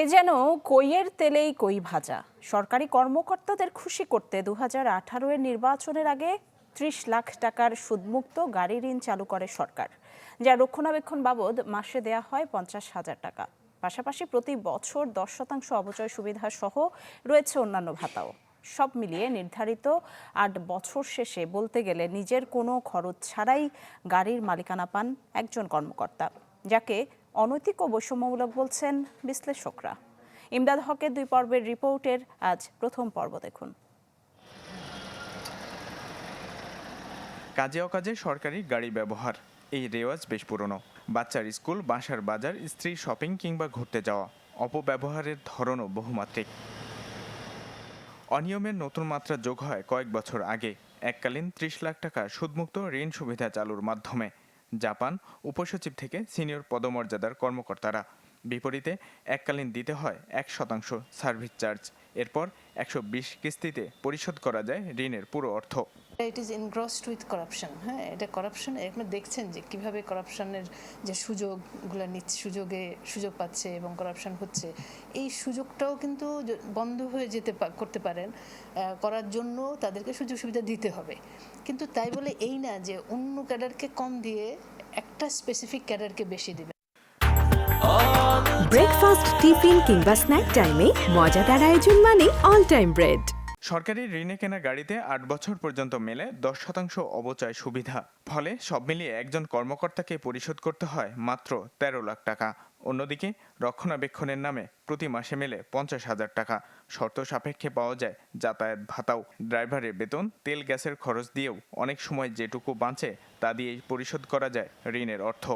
এ যেন কইয়ের তেলেই কই ভাজা। সরকারি কর্মকর্তাদের খুশি করতে দু হাজার এর নির্বাচনের আগে ত্রিশ লাখ টাকার সুদমুক্ত গাড়ি ঋণ চালু করে সরকার, যা রক্ষণাবেক্ষণ বাবদ মাসে দেয়া হয় পঞ্চাশ হাজার টাকা। পাশাপাশি প্রতি বছর দশ শতাংশ অবচয় সুবিধা সহ রয়েছে অন্যান্য ভাতাও। সব মিলিয়ে নির্ধারিত আট বছর শেষে বলতে গেলে নিজের কোনো খরচ ছাড়াই গাড়ির মালিকানা পান একজন কর্মকর্তা, যাকে অনৈতিক ও বৈষম্যমূলক বলছেন বিশ্লেষকরা। ইমদাদ হকের দুই পর্বের রিপোর্টের আজ প্রথম পর্ব দেখুন। কাজে অকাজে সরকারি গাড়ি ব্যবহার, এই রেওয়াজ বেশ পুরনো। বাচ্চার স্কুল, বাসার বাজার, স্ত্রী শপিং কিংবা ঘুরতে যাওয়া, অপব্যবহারের ধরনও বহুমাত্রিক। অনিয়মের নতুন মাত্রা যোগ হয় কয়েক বছর আগে। এককালীন ত্রিশ লাখ টাকা সুদমুক্ত ঋণ সুবিধা চালুর মাধ্যমে। জাপান উপসচিব থেকে সিনিয়র পদমর্যাদার কর্মকর্তারা। বিপরীতে এককালীন দিতে হয় এক শতাংশ সার্ভিস চার্জ। এরপর একশো বিশ কিস্তিতে পরিশোধ করা যায় ঋণের পুরো অর্থ। It is engrossed with corruption হ্যাঁ? এটা করাপশন আপনি দেখছেন যে কীভাবে করাপশনের যে সুযোগগুলো নিচ্ছে, সুযোগে সুযোগ পাচ্ছে এবং করাপশন হচ্ছে, এই সুযোগটাও কিন্তু বন্ধ হয়ে যেতে করতে পারেন করার জন্য তাদেরকে সুযোগ সুবিধা দিতে হবে। কিন্তু তাই বলে এই না যে অন্য ক্যাডারকে কম দিয়ে একটা স্পেসিফিক ক্যাডারকে বেশি দিবে ব্রেকফাস্ট টিফিন কিংবা স্ন্যাক টাইমে মজাদার আয়োজন মানে অল টাইম ব্রেড সরকারি ঋণে কেনা গাড়িতে আট বছর পর্যন্ত মেলে দশ শতাংশ অবচয় সুবিধা। ফলে সব মিলিয়ে একজন কর্মকর্তাকে পরিশোধ করতে হয় মাত্র তেরো লাখ টাকা। অন্যদিকে রক্ষণাবেক্ষণের নামে প্রতি মাসে মেলে পঞ্চাশ হাজার টাকা। শর্ত সাপেক্ষে পাওয়া যায় যাতায়াত ভাতাও। ড্রাইভারের বেতন, তেল, গ্যাসের খরচ দিয়েও অনেক সময় যেটুকু বাঁচে তা দিয়েই পরিশোধ করা যায় ঋণের অর্থ।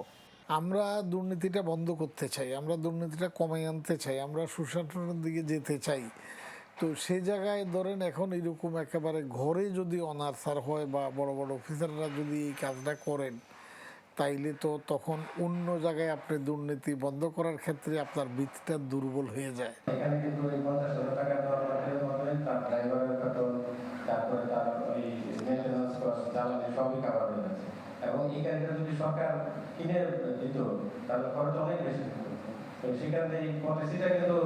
আমরা দুর্নীতিটা বন্ধ করতে চাই, আমরা দুর্নীতিটা কমাই আনতে চাই, আমরা সুশাসনের দিকে যেতে চাই। তো সে জায়গায় ধরেন এখন এরকম একেবারে ঘরে যদি অনার্সার হয় বা বড় বড় অফিসাররা যদি এই কাজটা করেন, তাইলে তো তখন অন্য জায়গায় আপনি দুর্নীতি বন্ধ করার ক্ষেত্রে আপনার ভিতটা দুর্বল হয়ে যায়। তারপরে তার ওই এবং এই গাড়িটা যদি সরকার কিনে দিত, তাহলে খরচ অনেক বেশি তো পলিসিটা কিন্তু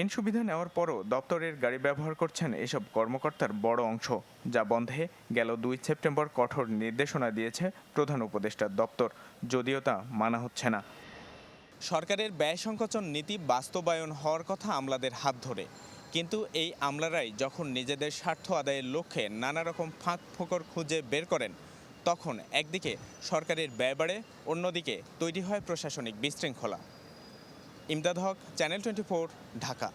ঋণ সুবিধা নেওয়ার পরও দপ্তরের গাড়ি ব্যবহার করছেন এসব কর্মকর্তার বড় অংশ। যা বন্ধে গেল দুই সেপ্টেম্বর কঠোর নির্দেশনা দিয়েছে প্রধান উপদেষ্টার দপ্তর। যদিও তা মানা হচ্ছে না। সরকারের ব্যয় সংকোচন নীতি বাস্তবায়ন হওয়ার কথা আমলাদের হাত ধরে। কিন্তু এই আমলারাই যখন নিজেদের স্বার্থ আদায়ের লক্ষ্যে নানা রকম ফাঁক ফোকর খুঁজে বের করেন তখন একদিকে সরকারের ব্যয় বাড়ে, অন্যদিকে তৈরি হয় প্রশাসনিক বিশৃঙ্খলা। Imdad Haque, channel twenty Dhaka.